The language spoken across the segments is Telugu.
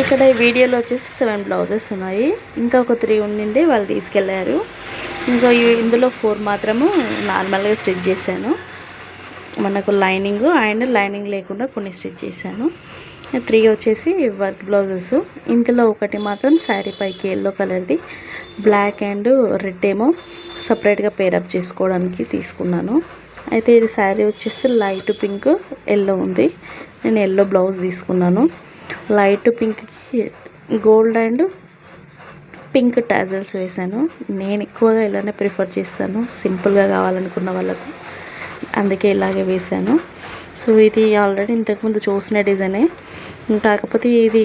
ఇక్కడ ఈ వీడియోలో వచ్చేసి సెవెన్ బ్లౌజెస్ ఉన్నాయి. ఇంకా ఒక త్రీ ఉండిండి వాళ్ళు తీసుకెళ్ళారు సో ఇందులో ఫోర్ మాత్రము నార్మల్గా స్టిచ్ చేశాను. మనకు లైనింగ్ అండ్ లైనింగ్ లేకుండా కొన్ని స్టిచ్ చేశాను. త్రీ వచ్చేసి వర్క్ బ్లౌజెస్. ఇందులో ఒకటి మాత్రం శారీ పైకి ఎల్లో కలర్ది. బ్లాక్ అండ్ రెడ్ ఏమో సపరేట్గా పేరప్ చేసుకోవడానికి తీసుకున్నాను. అయితే ఇది శారీ వచ్చేసి లైట్ పింక్ ఎల్లో ఉంది. నేను ఎల్లో బ్లౌజ్ తీసుకున్నాను. లైట్ పింక్కి గోల్డ్ అండ్ పింక్ టాజల్స్ వేశాను. నేను ఎక్కువగా ఇలానే ప్రిఫర్ చేస్తాను. సింపుల్గా కావాలనుకున్న వాళ్ళకు అందుకే ఇలాగే వేశాను. సో ఇది ఆల్రెడీ ఇంతకుముందు చూసిన డిజైనే కాకపోతే ఇది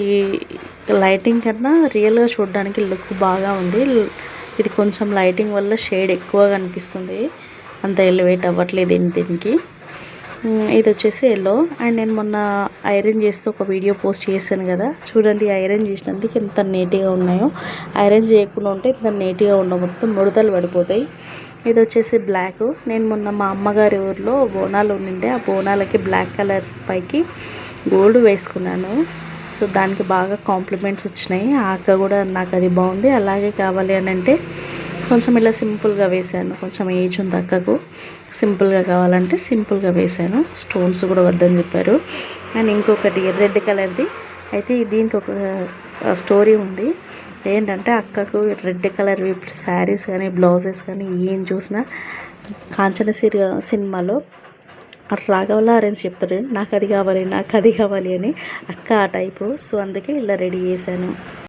లైటింగ్ కన్నా రియల్గా చూడడానికి లుక్ బాగా ఉంది. ఇది కొంచెం లైటింగ్ వల్ల షేడ్ ఎక్కువగా కనిపిస్తుంది అంత ఎలివేట్ అవ్వట్లేదు దీనికి. ఇది వచ్చేసి ఎల్లో అండ్ నేను మొన్న ఐరన్ చేస్తూ ఒక వీడియో పోస్ట్ చేశాను కదా. చూడండి ఐరన్ చేసినందుకు ఎంత నీట్గా ఉన్నాయో. ఐరన్ చేయకుండా ఉంటే ఇంత నీట్గా ఉండవు. మొత్తం ముడతలు పడిపోతాయి. ఇది వచ్చేసి బ్లాక్ నేను మొన్న మా అమ్మగారి ఊర్లో బోనాలు ఉండిండే ఆ బోనాలకి బ్లాక్ కలర్ పైకి గోల్డ్ వేసుకున్నాను. సో దానికి బాగా కాంప్లిమెంట్స్ వచ్చినాయి. ఆ అక్క కూడా నాకు అది బాగుంది. అలాగే కావాలి అని అంటే కొంచెం ఇలా సింపుల్గా వేసాను కొంచెం ఏజ్ ఉంది అక్కకు సింపుల్గా కావాలంటే సింపుల్గా వేసాను స్టోన్స్ కూడా వద్దని చెప్పారు. అండ్ ఇంకొకటి రెడ్ కలర్ది. అయితే దీనికి ఒక స్టోరీ ఉంది. ఏంటంటే అక్కకు రెడ్ కలర్ శారీస్ కానీ బ్లౌజెస్ కానీ ఏం చూసినా కాంచన సిరి సినిమాలో రాఘవల్లా అరేంజ్ చెప్తాడు. నాకు అది కావాలి నాకు అది కావాలి అని అక్క ఆ టైపు. సో అందుకే ఇలా రెడీ చేశాను.